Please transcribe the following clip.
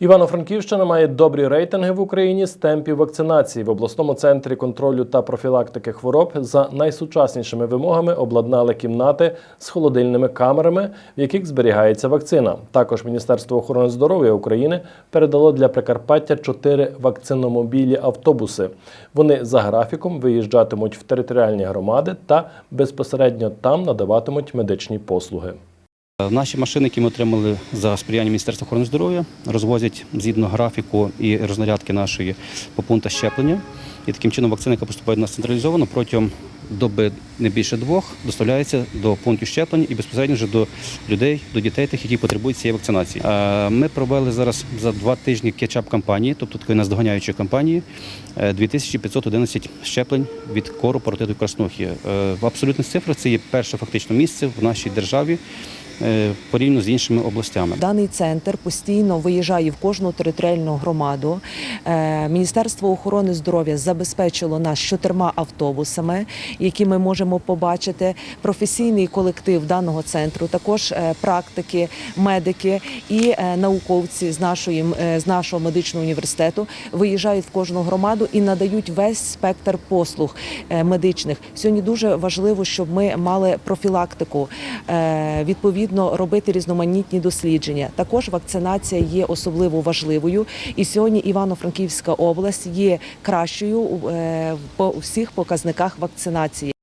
Івано-Франківщина має добрі рейтинги в Україні з темпів вакцинації. В обласному центрі контролю та профілактики хвороб за найсучаснішими вимогами обладнали кімнати з холодильними камерами, в яких зберігається вакцина. Також Міністерство охорони здоров'я України передало для Прикарпаття чотири вакциномобілі автобуси. Вони за графіком виїжджатимуть в територіальні громади та безпосередньо там надаватимуть медичні послуги. Наші машини, які ми отримали за сприяння Міністерства охорони здоров'я, розвозять згідно графіку і рознарядки нашої по пунктах щеплення. І таким чином вакцина, яка поступає до нас централізовано, протягом доби не більше двох доставляється до пунктів щеплення і безпосередньо вже до людей, до дітей, тих, які потребують цієї вакцинації. Е, Ми провели зараз за два тижні кетчап кампанії, тобто такої наздоганяючої кампанії, е, 2511 щеплень від кору паротиту краснухи. Е, В абсолютних цифрах це є перше фактично місце в нашій державі е, порівняно з іншими областями. Даний центр постійно виїжджає в кожну територіальну громаду. Е, Міністерство охорони здоров'я забезпечило нас чотирма автобусами, які ми можемо побачити. Професійний колектив даного центру, також е, практики, медики і е, науковці з нашої е, з нашого медичного університету виїжджають в кожну громаду і надають весь спектр послуг е, медичних. Сьогодні дуже важливо, щоб ми мали профілактику, е, відповідно робити різноманітні дослідження. Також вакцинація є особливо важливою. І сьогодні Івано-Франківська область є кращою е, по всіх показниках вакцинації.